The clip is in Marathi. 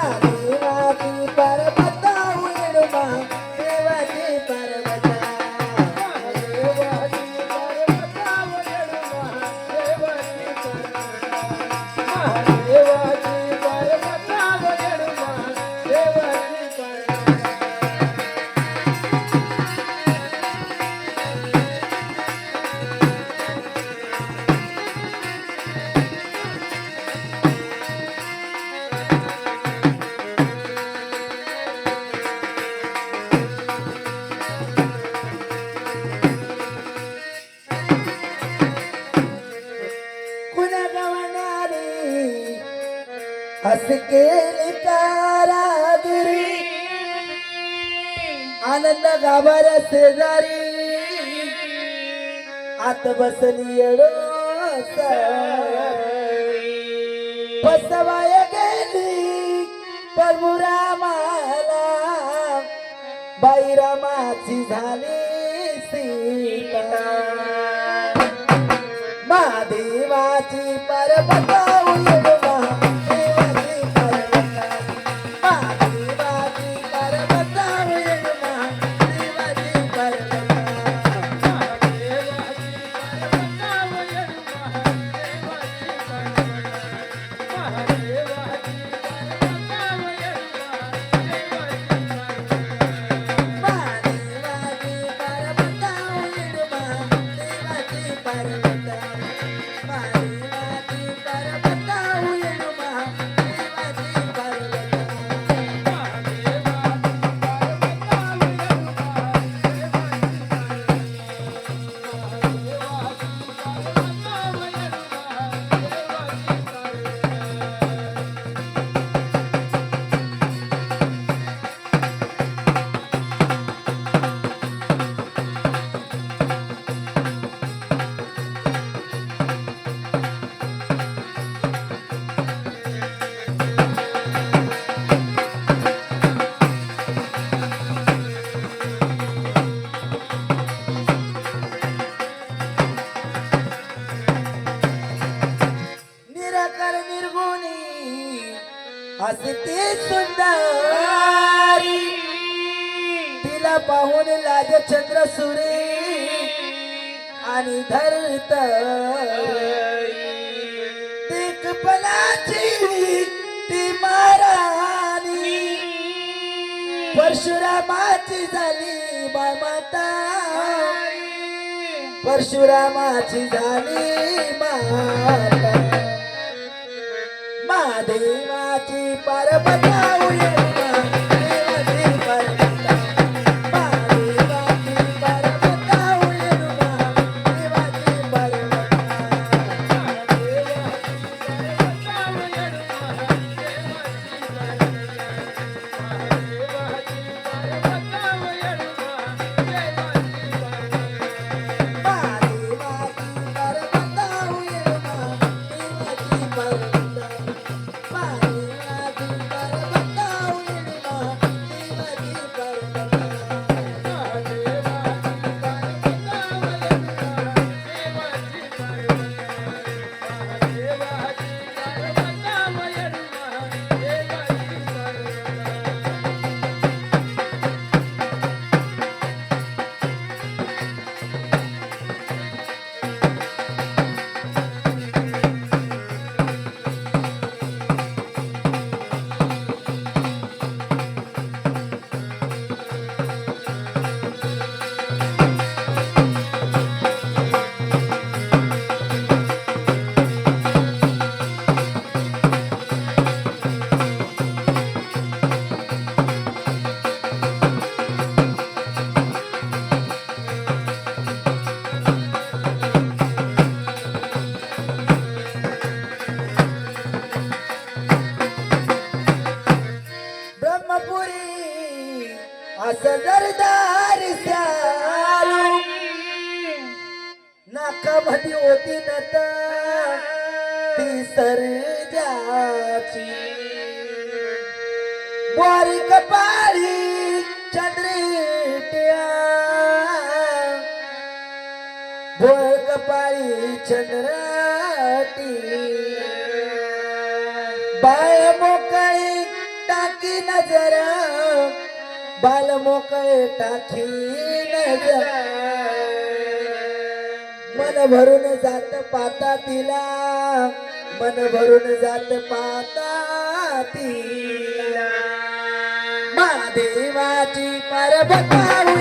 God. कशी केली कारागिरी आनंद गाभाऱ्या शेजारी. आत बसली बसवाय गेली परमुरामाला बाईरामाची झाली सीता. महादेवाची परबता हसते सुंदरी. तिला पाहून लाज चंद्र सुरी आणि धरत. पणाची ती महाराणी. परशुरामाची झाली माता. परशुरामाची झाली माता. महादेवाची पार्वती ती सरजाची बोरी कपाळी चंद्रिट्या बोर कपाळी चंद्राटी बाळ मोकळे टाकी नजर। बाल मोकळे टाकी नजर। मन भरून जात पाता तिला. मन भरून जात पाता तिला. महादेवाची परबता